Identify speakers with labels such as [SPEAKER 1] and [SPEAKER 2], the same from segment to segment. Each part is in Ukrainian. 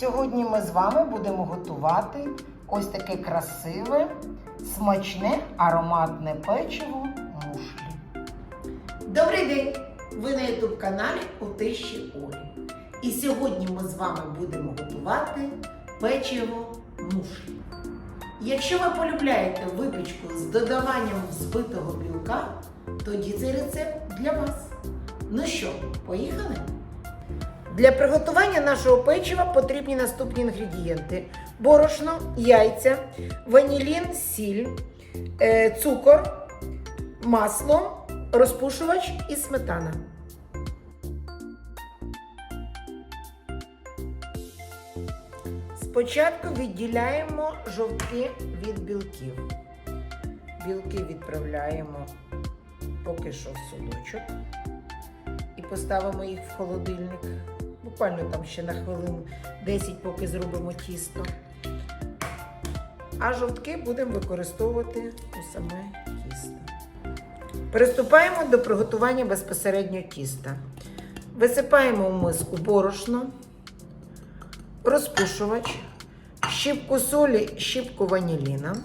[SPEAKER 1] Сьогодні ми з вами будемо готувати ось таке красиве, смачне, ароматне печиво мушлі. Добрий день! Ви на youtube каналі у тиші Олі. І сьогодні ми з вами будемо готувати печиво мушлі. Якщо ви полюбляєте випічку з додаванням збитого білка, тоді цей рецепт для вас. Ну що, поїхали? Для приготування нашого печива потрібні наступні інгредієнти: борошно, яйця, ванілін, сіль, е, цукор, масло, розпушувач і сметана. Спочатку відділяємо жовтки від білків. Білки відправляємо поки що в судочок і поставимо їх в холодильник. Буквально там ще на хвилин 10, поки зробимо тісто. А жовтки будемо використовувати у саме тісто. Приступаємо до приготування безпосередньо тіста. Висипаємо в миску борошно, розпушувач, щіпку солі, щіпку ваніліна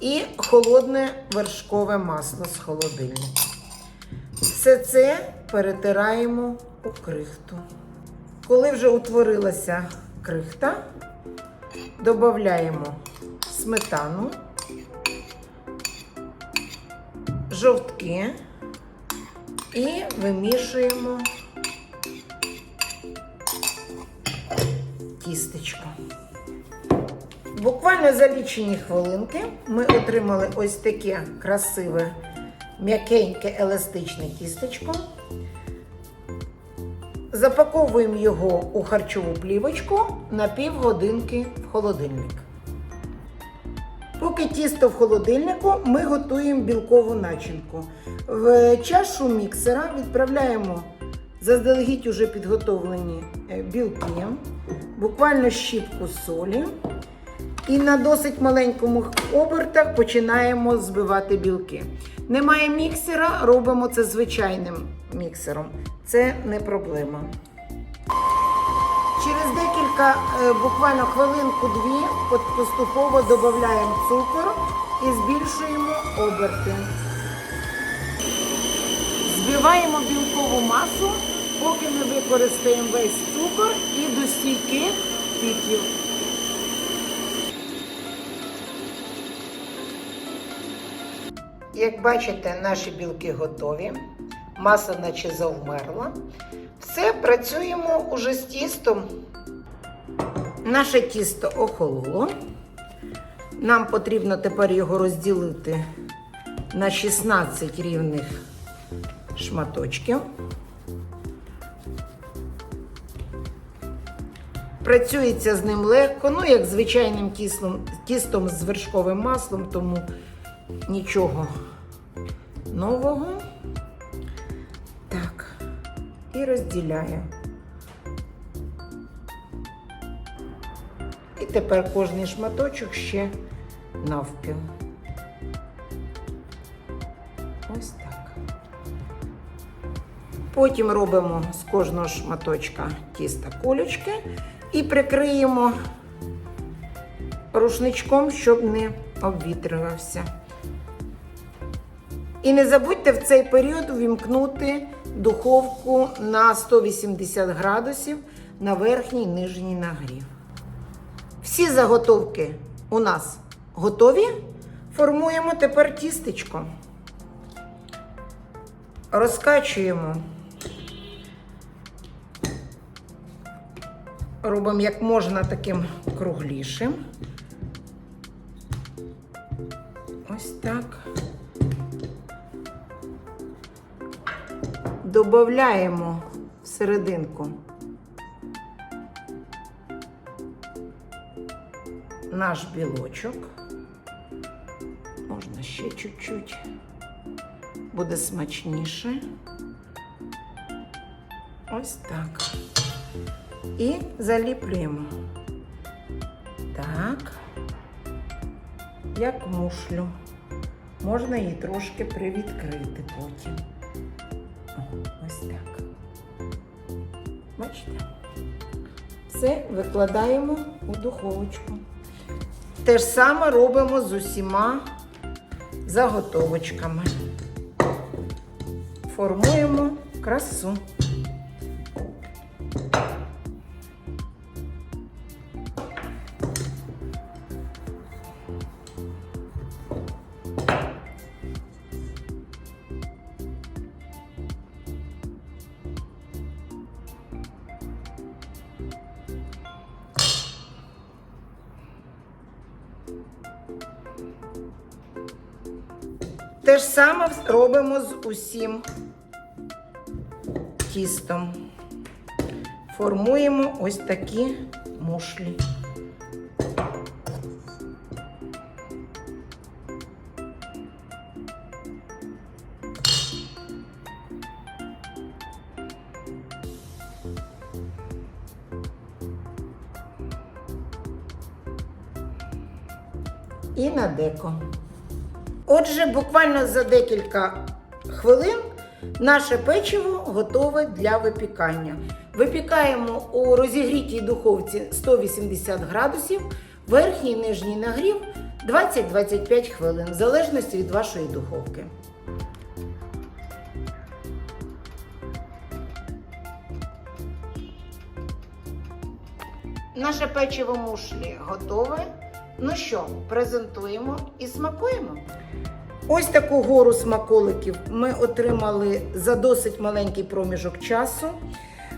[SPEAKER 1] і холодне вершкове масло з холодильника. Все це перетираємо у крихту. Коли вже утворилася крихта, додаємо сметану, жовтки і вимішуємо тістечко. Буквально за лічені хвилинки ми отримали ось таке красиве м'якеньке еластичне тістечко. Запаковуємо його у харчову плівочку на півгодинки в холодильник. Поки тісто в холодильнику, ми готуємо білкову начинку. В чашу міксера відправляємо заздалегідь уже підготовлені е, білки, буквально щіпку солі. І на досить маленькому обертах починаємо збивати білки. Немає міксера, робимо це звичайним міксером. Це не проблема. Через декілька, е, буквально хвилинку-дві, поступово додаємо цукор і збільшуємо оберти. Збиваємо білкову масу, поки не використаємо весь цукор і до стійких піків. Як бачите, наші білки готові, маса наче завмерла. Все, працюємо уже з тістом. Наше тісто охололо. Нам потрібно тепер його розділити на 16 рівних шматочків. Працюється з ним легко, ну як звичайним тістом, тістом з вершковим маслом, тому нічого нового. Так, і розділяю. І тепер кожний шматочок ще навпіл. Ось так. Потім робимо з кожного шматочка тіста кулечки і прикриємо рушничком, щоб не обвітрювався. І не забудьте в цей період увімкнути духовку на 180 градусів на верхній нижній нагрів. Всі заготовки у нас готові. Формуємо тепер тістечко. Розкачуємо. Робимо як можна таким круглішим. Ось так. Добавляємо в серединку наш білочок. Можна ще чуть-чуть. Буде смачніше. Ось так. І заліплюємо. Так. Як мушлю. Можна її трошки привідкрити потім. Бачите? Все викладаємо у духовочку. Те ж саме робимо з усіма заготовочками. Формуємо красу. Те ж саме робимо з усім тістом. Формуємо ось такі мушлі. І на деко. Отже, буквально за декілька хвилин наше печиво готове для випікання. Випікаємо у розігрітій духовці 180 градусів, верхній і нижній нагрів 20-25 хвилин, в залежності від вашої духовки. Наше печиво мушлі готове. Ну що, презентуємо і смакуємо. Ось таку гору смаколиків ми отримали за досить маленький проміжок часу.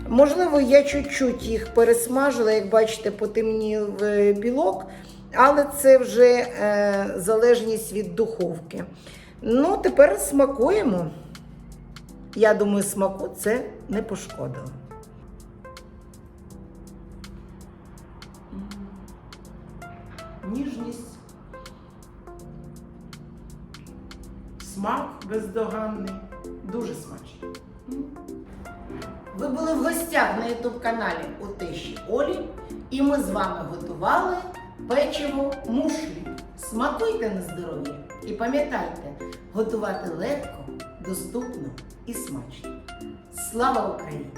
[SPEAKER 1] Можливо, я чуть-чуть їх пересмажила, як бачите, потемнів е, білок, але це вже е, залежність від духовки. Ну, тепер смакуємо. Я думаю, смаку це не пошкодило.
[SPEAKER 2] ніжність, смак бездоганний, дуже смачний.
[SPEAKER 1] Ви були в гостях на ютуб каналі у тиші Олі, і ми з вами готували печиво мушлі. Смакуйте на здоров'я і пам'ятайте, готувати легко, доступно і смачно. Слава Україні!